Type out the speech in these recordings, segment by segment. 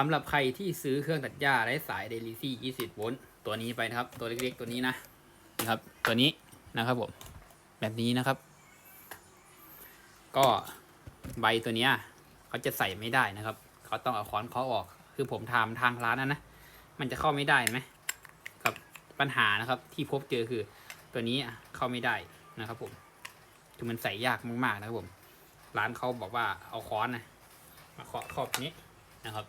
สำหรับใครที่ซื้อเครื่องตัดหญ้าไร้สาย DC 20 โวลต์ตัวนี้ไปนะครับ ตัวเล็กๆตัวนี้นะนะครับ ตัวนี้นะครับผม แบบนี้นะครับ ก็ใบตัวเนี้ยเขาจะใส่ไม่ได้นะครับ เขาต้องเอาค้อนเคาะออก คือผมทำทางร้านนั้นนะ มันจะเข้าไม่ได้ไหมครับ ปัญหานะครับที่พบเจอคือ ตัวนี้เข้าไม่ได้นะครับผม คือมันใส่ยากมากๆนะครับผม ร้านเขาบอกว่าเอาค้อนนะมาเคาะขอบนี้นะครับ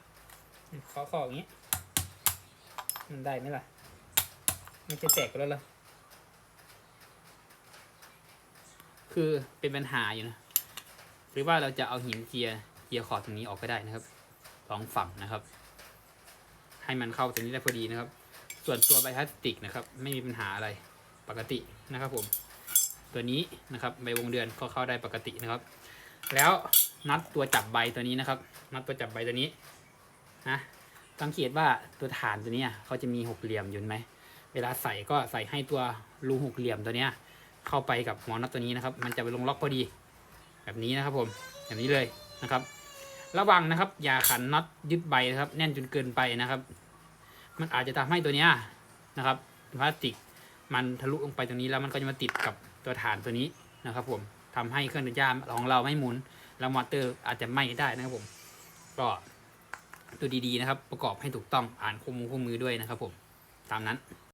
เคาขออย่างนี้ มันได้ไหมล่ะ มันจะแตกไปแล้วเหรอคือเป็นปัญหาอยู่นะ หรือว่าเราจะเอาหินเจียร์เจียร์ขอบตรงนี้ออกก็ได้นะครับสองฝั่งนะครับ ให้มันเข้าตรงนี้ได้พอดีนะครับ ส่วนตัวใบพลาสติกนะครับ ไม่มีปัญหาอะไรปกตินะครับผม ตัวนี้นะครับใบวงเดือนก็เข้าได้ปกตินะครับ แล้วน็อตตัวจับใบตัวนี้นะครับน็อตตัวจับใบตัวนี้ นะสังเกตว่าตัวฐานตัวนี้เขาจะมีหกเหลี่ยมอยู่ไหมเวลาใส่ก็ใส่ให้ตัวรูหกเหลี่ยมตัวเนี้ยเข้าไปกับหัวน็อตตัวนี้นะครับ มันจะไปลงล็อกพอดี แบบนี้นะครับผมแบบนี้เลยนะครับ ระวังนะครับอย่าขันน็อตยึดใบนะครับ แน่นจนเกินไปนะครับ มันอาจจะทำให้ตัวเนี้ยนะครับพลาสติกมันทะลุลงไปตรงนี้แล้วมันก็จะมาติดกับตัวฐานตัวนี้นะครับ ผมทำให้เครื่องตัดหญ้าของเราไม่หมุน แล้วมอเตอร์อาจจะไหม้ได้นะครับผม ก็ ดูดีๆนะครับ ประกอบให้ถูกต้องอ่านคู่มือคู่มือด้วยนะครับผมตามนั้น